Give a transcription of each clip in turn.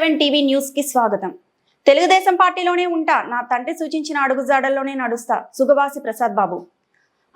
Seven TV న్యూస్కి స్వాగతం. తెలుగుదేశం పార్టీలోనే ఉంటా నా తండ్రి సూచించిన అడుగుజాడల్లోనే నడుస్తా సుగవాసి ప్రసాద్ బాబు.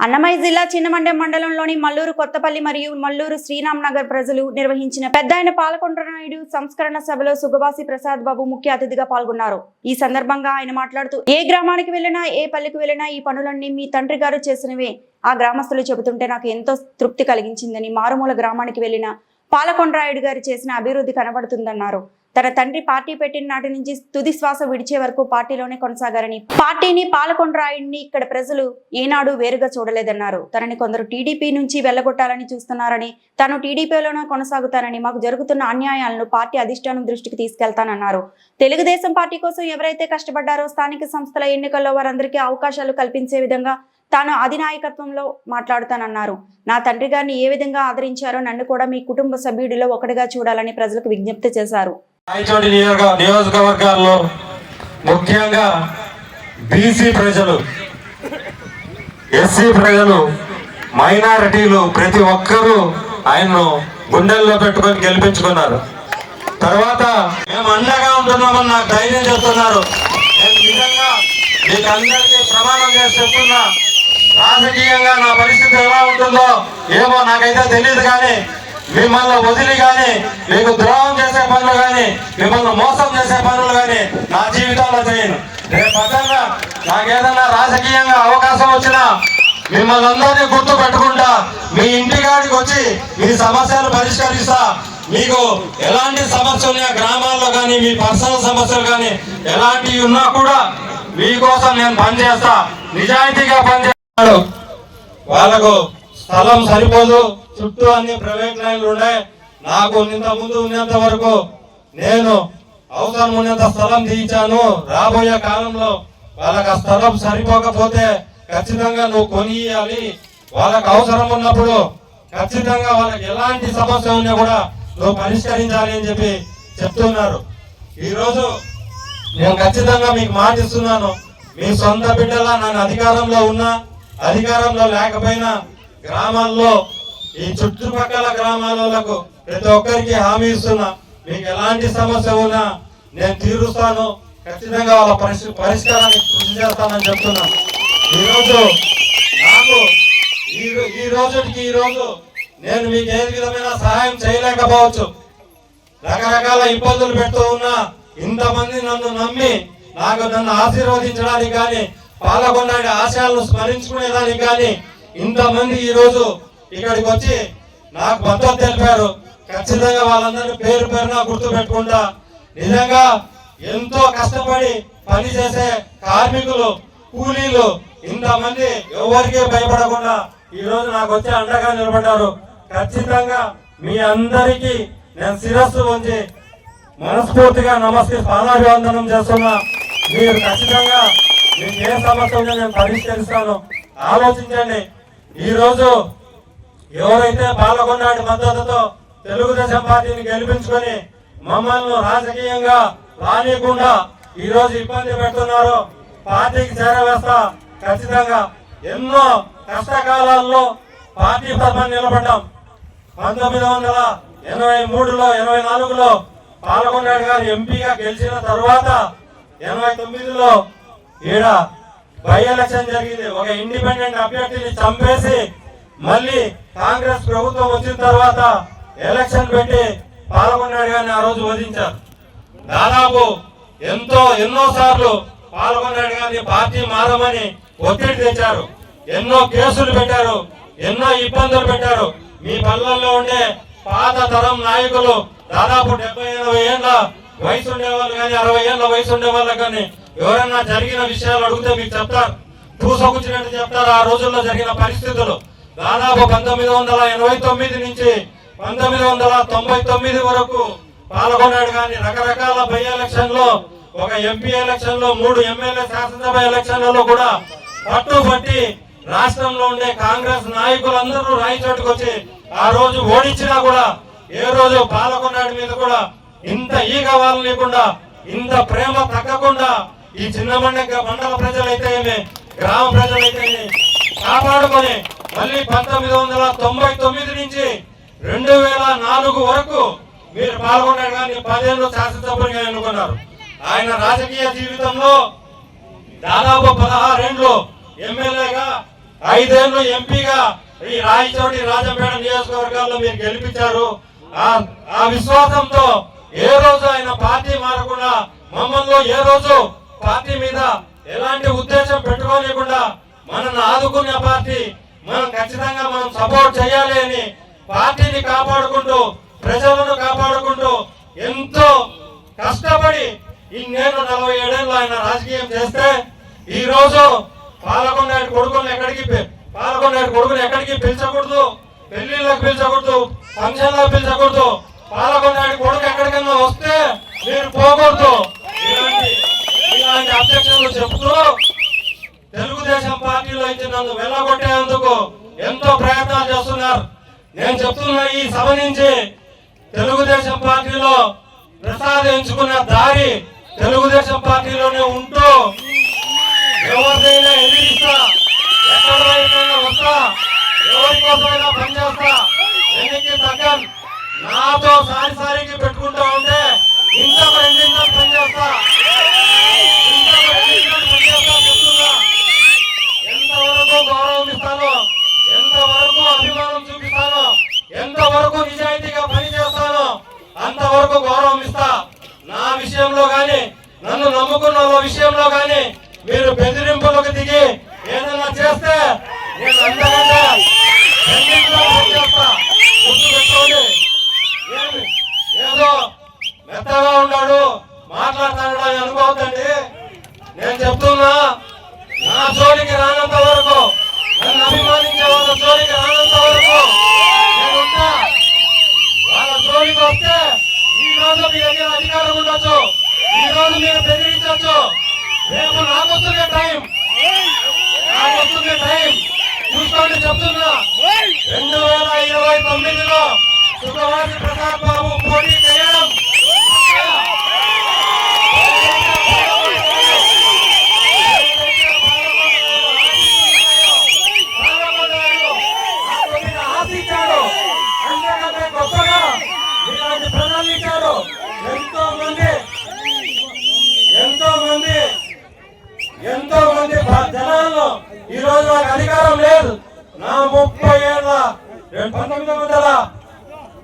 అన్నమయ్య జిల్లా చిన్నమండెం మండలంలోని మల్లూరు కొత్తపల్లి మరియు మల్లూరు శ్రీరామ్ నగర్ ప్రజలు నిర్వహించిన పెద్ద ఆయన పాలకొండనాయుడు సంస్కరణ సభలో సుగవాసి ప్రసాద్ బాబు ముఖ్య అతిథిగా పాల్గొన్నారు. ఈ సందర్భంగా ఆయన మాట్లాడుతూ ఏ గ్రామానికి వెళ్ళినా ఏ పల్లికి వెళ్ళినా ఈ పనులన్నీ మీ తండ్రి గారు చేసినవే. ఆ గ్రామస్తులు చెబుతుంటే నాకు ఎంతో తృప్తి కలిగించిందని మారుమూల గ్రామానికి వెళ్ళిన పాలకొండరాయుడు గారు చేసిన అభివృద్ధి కనబడుతుందన్నారు. తన తండ్రి పార్టీ పెట్టిన నాటి నుంచి తుది శ్వాస విడిచే వరకు పార్టీలోనే కొనసాగారని. పార్టీని పాలకొండరాయుడిని ఇక్కడ ప్రజలు ఏనాడు వేరుగా చూడలేదన్నారు. తనని కొందరు టీడీపీ నుంచి వెళ్ళగొట్టాలని చూస్తున్నారని తాను టీడీపీలోనే కొనసాగుతానని మాకు జరుగుతున్న అన్యాయాలను పార్టీ అధిష్టానం దృష్టికి తీసుకెళ్తానన్నారు. తెలుగుదేశం పార్టీ కోసం ఎవరైతే కష్టపడ్డారో స్థానిక సంస్థల ఎన్నికల్లో వారందరికీ అవకాశాలు కల్పించే విధంగా తాను అధినాయకత్వంలో మాట్లాడుతానన్నారు. నా తండ్రి గారిని ఏ విధంగా ఆదరించారో నన్ను కూడా మీ కుటుంబ సభ్యుడిలో ఒకటిగా చూడాలని ప్రజలకు విజ్ఞప్తి చేశారు. రాయచోటి నియోజక నియోజకవర్గాల్లో ముఖ్యంగా బీసీ ప్రజలు ఎస్సీ ప్రజలు మైనారిటీలు ప్రతి ఒక్కరూ ఆయన్ను గుండెల్లో పెట్టుకొని గెలిపించుకున్నారు. తర్వాత మేము అండగా ఉంటున్నామని నాకు ధైర్యం చెప్తున్నారు. నేను నిజంగా మీకు అందరికీ ప్రమాణం చేసి చెప్తున్నా. రాజకీయంగా నా పరిస్థితి ఎలా ఉంటుందో ఏమో నాకైతే తెలియదు కానీ మిమ్మల్ని వదిలి కానీ మీకు ద్రోహం చేసే పనులు కానీ మిమ్మల్ని మోసం చేసే పనులు కానీ నా జీవితంలో చేయను. రేపు పదంగా నాకేదన్నా రాజకీయంగా అవకాశం వచ్చినా మిమ్మల్ని అందరినీ గుర్తు పెట్టుకుంటా మీ ఇంటికాడికి వచ్చి మీ సమస్యలు పరిష్కరిస్తా. మీకు ఎలాంటి సమస్యలు ఉన్నా గ్రామాల్లో కానీ మీ పర్సనల్ సమస్యలు కానీ ఎలాంటివి ఉన్నా కూడా మీకోసం నేను పనిచేస్తా. నిజాయితీగా పనిచేస్తాడు. వాళ్ళకు స్థలం సరిపోదు. చుట్టూ అన్ని ప్రైవేట్ లైన్లు ఉన్నాయి నాకు ఇంత ముందు ఉన్నంత వరకు నేను అవసరం ఉన్నంత స్థలం తీయించాను. రాబోయే కాలంలో వాళ్ళకి ఆ స్థలం సరిపోకపోతే ఖచ్చితంగా నువ్వు కొనియాలి. వాళ్ళకి అవసరం ఉన్నప్పుడు ఖచ్చితంగా వాళ్ళకి ఎలాంటి సమస్య ఉన్నా కూడా నువ్వు పరిష్కరించాలి అని చెప్పి చెప్తున్నారు. ఈరోజు నేను ఖచ్చితంగా మీకు మాటిస్తున్నాను. మీ సొంత బిడ్డలా నన్ను అధికారంలో ఉన్నా అధికారంలో లేకపోయినా గ్రామాల్లో ఈ చుట్టుపక్కల గ్రామాలకు ప్రతి ఒక్కరికి హామీ ఇస్తున్నా. మీకు ఎలాంటి సమస్య ఉన్నా నేను తీరుస్తాను. ఖచ్చితంగా వాళ్ళ పరిష్ పరిష్కారాన్ని కృషి చేస్తానని చెప్తున్నా. ఈరోజు నాకు ఈ ఈ రోజుకి ఈ రోజు నేను మీకు ఏ విధమైన సహాయం చేయలేకపోవచ్చు. రకరకాల ఇబ్బందులు పెడుతూ ఉన్నా ఇంతమంది నన్ను నమ్మి నాకు నన్ను ఆశీర్వదించడానికి కానీ పాల్గొనడానికి ఆశయాలను స్మరించుకునేదానికి కానీ ఇంతమంది ఈరోజు ఇక్కడికి వచ్చి నాకు మద్దతు తెలిపారు. ఖచ్చితంగా వాళ్ళందరినీ పేరు పేరున గుర్తు పెట్టుకుంటా. నిజంగా ఎంతో కష్టపడి పని చేసే కార్మికులు కూలీలు ఇంతమంది ఎవరికి భయపడకుండా ఈ రోజు నాకు వచ్చి అండగా నిలబడ్డారు. ఖచ్చితంగా మీ అందరికీ నేను శిరస్సు ఉంచి మనస్ఫూర్తిగా నమస్తే పాదాభివందనం చేస్తున్నా. మీరు ఖచ్చితంగా మీకు ఏ సమస్య ఉందో నేను పరిష్కరిస్తాను. ఆలోచించండి. ఈరోజు ఎవరైతే పాల్గొన్నాడు మద్దతుతో తెలుగుదేశం పార్టీని గెలిపించుకొని మమ్మల్ని రాజకీయంగా రానియకుండా ఈరోజు ఇబ్బంది పెడుతున్నారో పార్టీకి చేరవేస్తా ఖచ్చితంగా ఎన్నో కష్టకాలాల్లో పార్టీ తరఫున నిలబడ్డాం. పంతొమ్మిది వందల ఎనభై మూడులో ఎనభై నాలుగులో పాల్గొన్నాడు గారు ఎంపీగా గెలిచిన తర్వాత ఎనభై తొమ్మిదిలో ఈడ బై ఎలక్షన్ జరిగింది. ఒక ఇండిపెండెంట్ అభ్యర్థిని చంపేసి మళ్ళీ కాంగ్రెస్ ప్రభుత్వం వచ్చిన తర్వాత ఎలక్షన్ పెట్టి పాల్గొన్నాడు గారిని ఆ రోజు వధించారు. దాదాపు ఎంతో ఎన్నో సార్లు పాల్గొన్నాడు గారిని పార్టీ మారమని ఒత్తిడి తెచ్చారు. ఎన్నో కేసులు పెట్టారు ఎన్నో ఇబ్బందులు పెట్టారు. మీ పల్లెల్లో ఉండే పాత తరం నాయకులు దాదాపు డెబ్బై ఎనభై ఏళ్ళ వయసు ఉండేవాళ్ళు కానీ అరవై ఏళ్ళ వయసు ఉండేవాళ్ళు కానీ ఎవరైనా జరిగిన విషయాలు అడిగితే మీకు చెప్తారు. పూసగుచ్చినట్టు చెప్తారు. ఆ రోజుల్లో జరిగిన పరిస్థితులు. దాదాపు పంతొమ్మిది వందల ఎనభై తొమ్మిది నుంచి పంతొమ్మిది వందల తొంభై తొమ్మిది వరకు పాల్గొన్నాడు కానీ రకరకాల బై ఎలక్షన్లో ఒక ఎంపీ ఎలక్షన్లో మూడు ఎమ్మెల్యే శాసనసభ ఎలక్షన్లలో కూడా పట్టుబట్టి రాష్ట్రంలో ఉండే కాంగ్రెస్ నాయకులందరూ రాయచోటుకు వచ్చి ఆ రోజు ఓడించినా కూడా ఏ రోజు పాలకొన్నాడు మీద కూడా ఇంత ఈగ వాళ్ళు లేకుండా ఇంత ప్రేమ తగ్గకుండా ఈ చిన్న మండల మండల ప్రజలైతే గ్రామ ప్రజలైతే కాపాడుకొని మళ్ళీ పంతొమ్మిది వందల తొంభై తొమ్మిది నుంచి రెండు వేల నాలుగు వరకు మీరు పాల్గొన్నారు కానీ పదేళ్ళు శాసనసభ్యులుగా ఎన్నుకున్నారు. ఆయన రాజకీయ జీవితంలో దాదాపు పదహారేండ్లు ఎమ్మెల్యేగా ఐదేళ్ళు ఎంపీగా ఈ రాయచోటి రాజంపేట నియోజకవర్గాల్లో మీరు గెలిపించారు. ఆ ఆ విశ్వాసంతో ఏ రోజు ఆయన పార్టీ మారకుండా మమ్మల్ని ఏ రోజు పార్టీ మీద ఎలాంటి ఉద్దేశం పెట్టుకోలేకుండా మనల్ని ఆదుకునే పార్టీ మనం ఖచ్చితంగా మనం సపోర్ట్ చేయాలి అని పార్టీని కాపాడుకుంటూ ప్రజలను కాపాడుకుంటూ ఎంతో కష్టపడి ఇన్నేళ్ళు నలభై ఏడేళ్ళు ఆయన రాజకీయం చేస్తే ఈ రోజు పాలకొండ కొడుకులను ఎక్కడికి పాలకొండ కొడుకులు ఎక్కడికి పిలిచకూడదు? పెళ్ళిళ్ళకు పిలిచకూడదు? ఫంక్షన్లకు పిలిచకూడదు? పాలకొండ కొడుకు ఎక్కడికైనా వస్తే మీరు పోకూడదు. తెలుగుదేశం పార్టీలో ఇచ్చి నన్ను వెళ్ళగొట్టేందుకు ఎంతో ప్రయత్నాలు చేస్తున్నారు. నేను చెప్తున్నా ఈ సభ నుంచి తెలుగుదేశం పార్టీలో ప్రసాదించుకున్న దారి తెలుగుదేశం పార్టీలోనే ఉంటూ ఎవరినైనా ఎదిరిస్తా ఎక్కడైనా వస్తా ఎవరి కోసమైనా పనిచేస్తా ఎన్నికి తగ్గం. నాతో సారి సారికి అంతవరకు గౌరవం ఇస్తా. నా విషయంలో కానీ నన్ను నమ్ముకున్న విషయంలో కానీ మీరు బెదిరింపులకు దిగి ఏదైనా చేస్తే నేను అంతకంటే ఏదో మెత్తగా ఉన్నాడు మాట్లాడతాడు అనుకోవద్దండి నేను చెప్తున్నా నా జోలికి రానంత వరకు నన్ను అభిమానించే వాళ్ళ జోలికి రానంత వరకు నేను ఉంటా. వాళ్ళ జోలికి వస్తే ఈ రోజు మీ దగ్గర అధికారం ఉండొచ్చు. ఈ రోజు మీరు బెదిరించవచ్చు రేపు నాకు వస్తుంది టైం. నాకు వస్తుంది టైం. చూసుకోండి చెప్తున్నా. రెండు వేల ఇరవై తొమ్మిదిలో సుఖవాసి ప్రసాద్ బాబు పోటీ ఈ రోజు నాకు అధికారం లేదు నా